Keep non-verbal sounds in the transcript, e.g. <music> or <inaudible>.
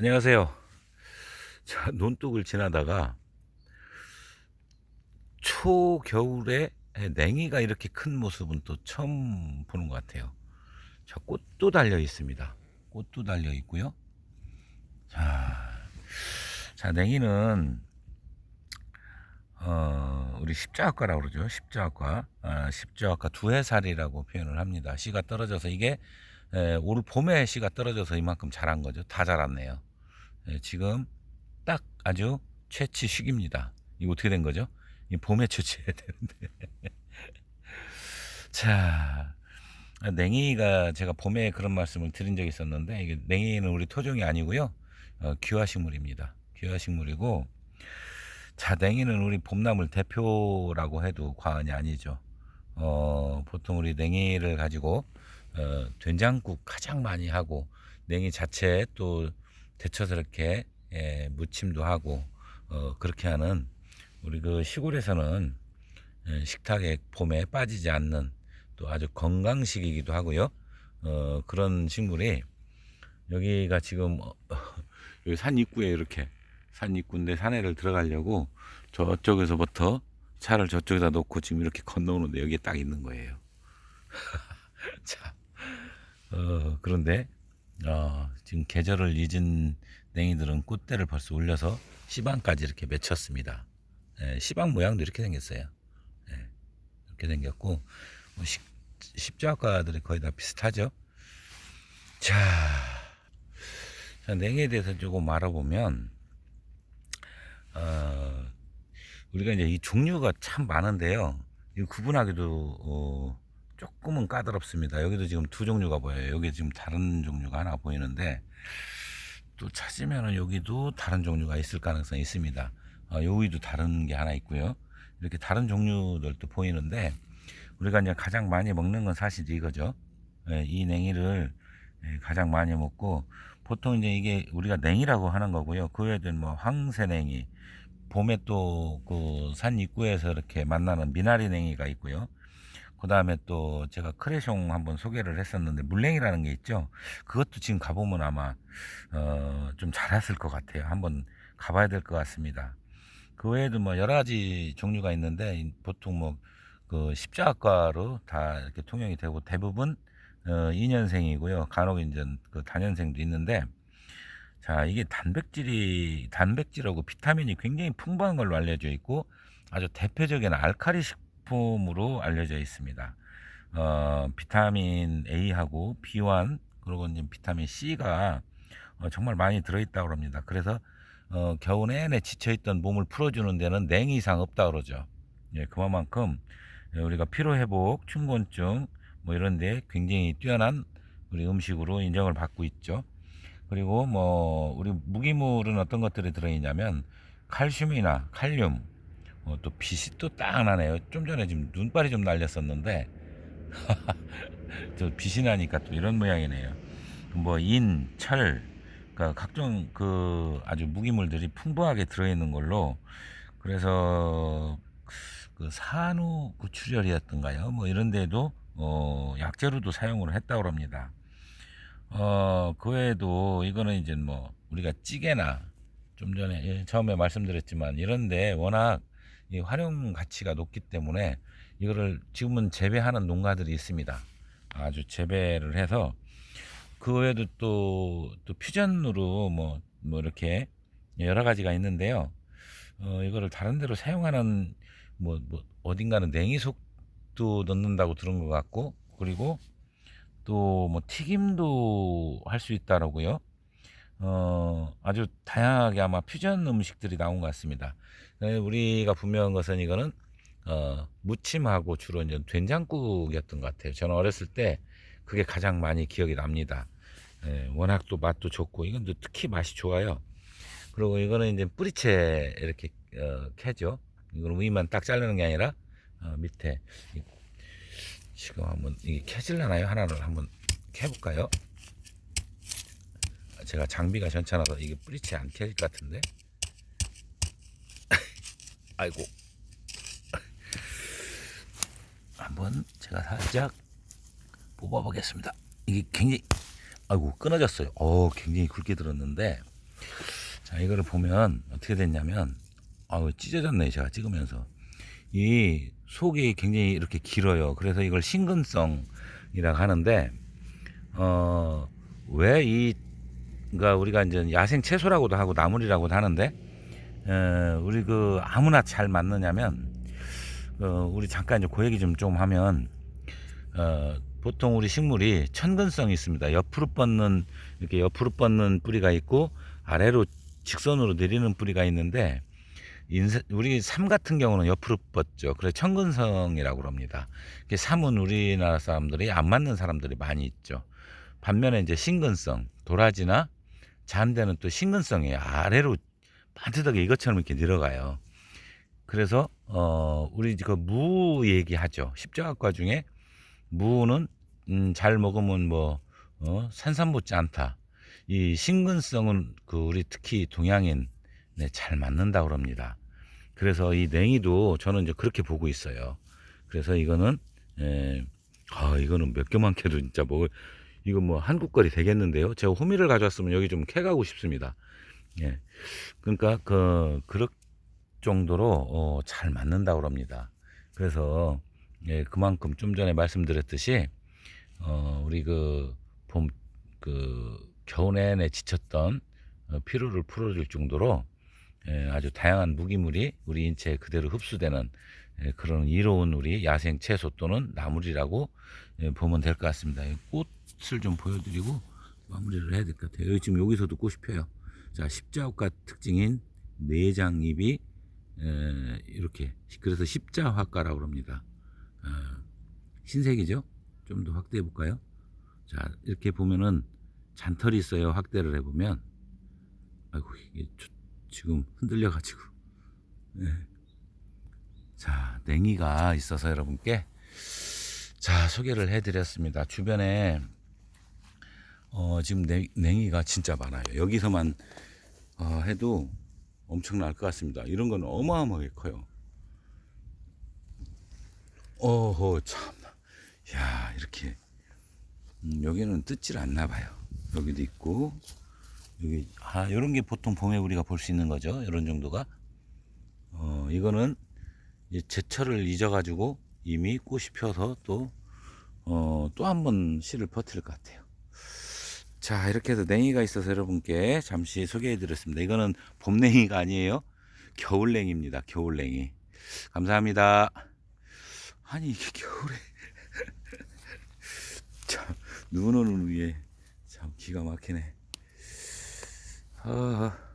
안녕하세요. 자, 논둑을 지나다가 초겨울에 냉이가 이렇게 큰 모습은 또 처음 보는 것 같아요. 자, 꽃도 달려 있습니다. 꽃도 달려 있고요. 자, 자 냉이는 어, 우리 십자학과라고 그러죠. 십자학과. 아, 십자학과 두해살이라고 표현을 합니다. 씨가 떨어져서 이게 에, 올 봄에 씨가 떨어져서 이만큼 자란 거죠. 다 자랐네요. 예, 지금 딱 아주 채취 시기입니다. 이거 어떻게 된 거죠? 이 봄에 채취해야 되는데. <laughs> 자, 냉이가 제가 봄에 그런 말씀을 드린 적이 있었는데 이게 냉이는 우리 토종이 아니고요. 어, 귀화식물입니다. 귀화식물이고 자, 냉이는 우리 봄나물 대표라고 해도 과언이 아니죠. 어, 보통 우리 냉이를 가지고 어, 된장국 가장 많이 하고 냉이 자체에 또 데쳐서 이렇게 예, 무침도 하고 어, 그렇게 하는 우리 그 시골에서는 예, 식탁에 봄에 빠지지 않는 또 아주 건강식이기도 하고요. 어, 그런 식물이 여기가 지금 어, <laughs> 여기 산 입구에 이렇게 산 입구인데 산에를 들어가려고 저쪽에서부터 차를 저쪽에다 놓고 지금 이렇게 건너오는데 여기에 딱 있는 거예요. <laughs> 자, 어, 그런데 어, 지금 계절을 잊은 냉이들은 꽃대를 벌써 올려서 씨방까지 이렇게 맺혔습니다. 예, 씨방 모양도 이렇게 생겼어요. 예, 이렇게 생겼고 뭐 십, 십자가들이 거의 다 비슷하죠. 자, 자 냉이에 대해서 조금 알아보면 어, 우리가 이제 이 종류가 참 많은데요. 이 구분하기도 어, 조금은 까다롭습니다. 여기도 지금 두 종류가 보여요. 여기 지금 다른 종류가 하나 보이는데 또 찾으면은 여기도 다른 종류가 있을 가능성이 있습니다. 어, 여기도 다른 게 하나 있고요. 이렇게 다른 종류들도 보이는데 우리가 이제 가장 많이 먹는 건 사실 이거죠. 예, 이 냉이를 예, 가장 많이 먹고 보통 이제 이게 우리가 냉이라고 하는 거고요. 그 외에도 뭐 황새냉이, 봄에 또 그 산 입구에서 이렇게 만나는 미나리 냉이가 있고요. 그 다음에 또 제가 크레숑 한번 소개를 했었는데 물냉이라는 게 있죠. 그것도 지금 가보면 아마 어, 좀 잘했을 것 같아요. 한번 가봐야 될 것 같습니다. 그 외에도 뭐 여러 가지 종류가 있는데 보통 뭐 그 십자학과로 다 이렇게 통용이 되고 대부분 어, 2년생이고요. 간혹 이제 그 단년생도 있는데 자 이게 단백질이 단백질하고 비타민이 굉장히 풍부한 걸로 알려져 있고 아주 대표적인 알카리 식 품으로 알려져 있습니다. 어, 비타민 A하고 B1 그리고 이제 비타민 C가 어, 정말 많이 들어있다고 합니다. 그래서 어, 겨우 내내 지쳐있던 몸을 풀어주는 데는 냉 이상 없다 그러죠. 예, 그만큼 우리가 피로 회복, 춘곤증 뭐 이런데 굉장히 뛰어난 우리 음식으로 인정을 받고 있죠. 그리고 뭐 우리 무기물은 어떤 것들이 들어있냐면 칼슘이나 칼륨, 어, 또 빛이 또 딱 나네요. 좀 전에 지금 눈발이 좀 날렸었는데 <laughs> 저 빛이 나니까 또 이런 모양이네요. 뭐 인, 철, 그러니까 각종 그 아주 무기물들이 풍부하게 들어있는 걸로 그래서 그 산후 구출혈이었던가요? 뭐 이런 데도 어, 약재로도 사용을 했다고 합니다. 어, 그 외에도 이거는 이제 뭐 우리가 찌개나 좀 전에 예, 처음에 말씀드렸지만 이런데 워낙 이 활용 가치가 높기 때문에 이거를 지금은 재배하는 농가들이 있습니다. 아주 재배를 해서 그 외에도 또, 또 퓨전으로 뭐, 뭐 이렇게 여러 가지가 있는데요. 어, 이거를 다른 데로 사용하는 뭐, 뭐 어딘가는 냉이 속도 넣는다고 들은 것 같고 그리고 또 뭐 튀김도 할 수 있다라고요. 어, 아주 다양하게 아마 퓨전 음식들이 나온 것 같습니다. 네, 우리가 분명한 것은 이거는 어, 무침하고 주로 이제 된장국이었던 것 같아요. 저는 어렸을 때 그게 가장 많이 기억이 납니다. 예, 워낙 또 맛도 좋고 이건 또 특히 맛이 좋아요. 그리고 이거는 이제 뿌리채 이렇게 어, 캐죠. 이거는 위만 딱 자르는 게 아니라 어, 밑에 이- 지금 한번 이게 캐질라나요? 하나를 한번 캐볼까요? 제가 장비가 괜찮아서 이게 뿌리채 안 캐질 것 같은데. <laughs> 아이고. 한번 제가 살짝 뽑아보겠습니다. 이게 굉장히 아이고 끊어졌어요. 어 굉장히 굵게 들었는데 자, 이거를 보면 어떻게 됐냐면, 아우, 찢어졌네, 제가 찍으면서. 이 속이 굉장히 이렇게 길어요. 그래서 이걸 신근성이라고 하는데, 어, 왜 이, 그러니까 우리가 이제 야생 채소라고도 하고 나물이라고도 하는데, 어, 우리 그 아무나 잘 맞느냐면, 어, 우리 잠깐 이제 그 얘기 좀 좀 하면, 어, 보통 우리 식물이 천근성이 있습니다. 옆으로 뻗는 이렇게 옆으로 뻗는 뿌리가 있고 아래로 직선으로 내리는 뿌리가 있는데 인사, 우리 삶 같은 경우는 옆으로 뻗죠. 그래서 천근성이라고 합니다. 삶은 우리나라 사람들이 안 맞는 사람들이 많이 있죠. 반면에 이제 신근성, 도라지나 잔대는 또 신근성이에요. 아래로 반듯하게 이것처럼 이렇게 내려가요. 그래서 어 우리 그 무 얘기하죠. 십자가과 중에 무는 음, 잘 먹으면 뭐 어, 산삼붙지 않다. 이 신근성은 그 우리 특히 동양인 네, 잘 맞는다 그럽니다. 그래서 이 냉이도 저는 이제 그렇게 보고 있어요. 그래서 이거는 에, 아 이거는 몇 개만 캐도 진짜 먹을 이거 뭐 한국 거리 되겠는데요. 제가 호미를 가져왔으면 여기 좀 캐가고 싶습니다. 예. 그러니까 그 그럴 정도로 어, 잘 맞는다 그럽니다. 그래서 예, 그만큼 좀 전에 말씀드렸듯이 어, 우리 그봄그 겨우 내내 지쳤던 어, 피로를 풀어줄 정도로 예, 아주 다양한 무기물이 우리 인체에 그대로 흡수되는 예, 그런 이로운 우리 야생 채소 또는 나물이라고 예, 보면 될 것 같습니다. 이 꽃을 좀 보여드리고 마무리를 해야 될 것 같아요. 지금 여기서도 꽃이 펴요. 자, 십자화 특징인 내장잎이 에, 이렇게 그래서 십자화가라고 합니다. 어, 흰색이죠? 좀 더 확대해 볼까요? 자, 이렇게 보면은 잔털이 있어요. 확대를 해 보면. 아이고, 이게 저- 지금 흔들려 가지고. 네. 자, 냉이가 있어서 여러분께 자, 소개를 해 드렸습니다. 주변에 어, 지금 냉, 냉이가 진짜 많아요. 여기서만 어, 해도 엄청날 것 같습니다. 이런 건 어마어마하게 커요. 어허, 참나. 야, 이렇게. 음, 여기는 뜯질 않나 봐요. 여기도 있고, 여기, 아, 이런 게 보통 봄에 우리가 볼 수 있는 거죠. 이런 정도가. 어, 이거는 제철을 잊어가지고 이미 꽃이 펴서 또, 어, 또 한 번 씨를 퍼뜨릴 것 같아요. 자, 이렇게 해서 냉이가 있어서 여러분께 잠시 소개해 드렸습니다. 이거는 봄냉이가 아니에요. 겨울냉이입니다. 겨울냉이. 감사합니다. 아니, 이게 겨울에. <laughs> 참, 눈 오는 위에 참 기가 막히네. 아.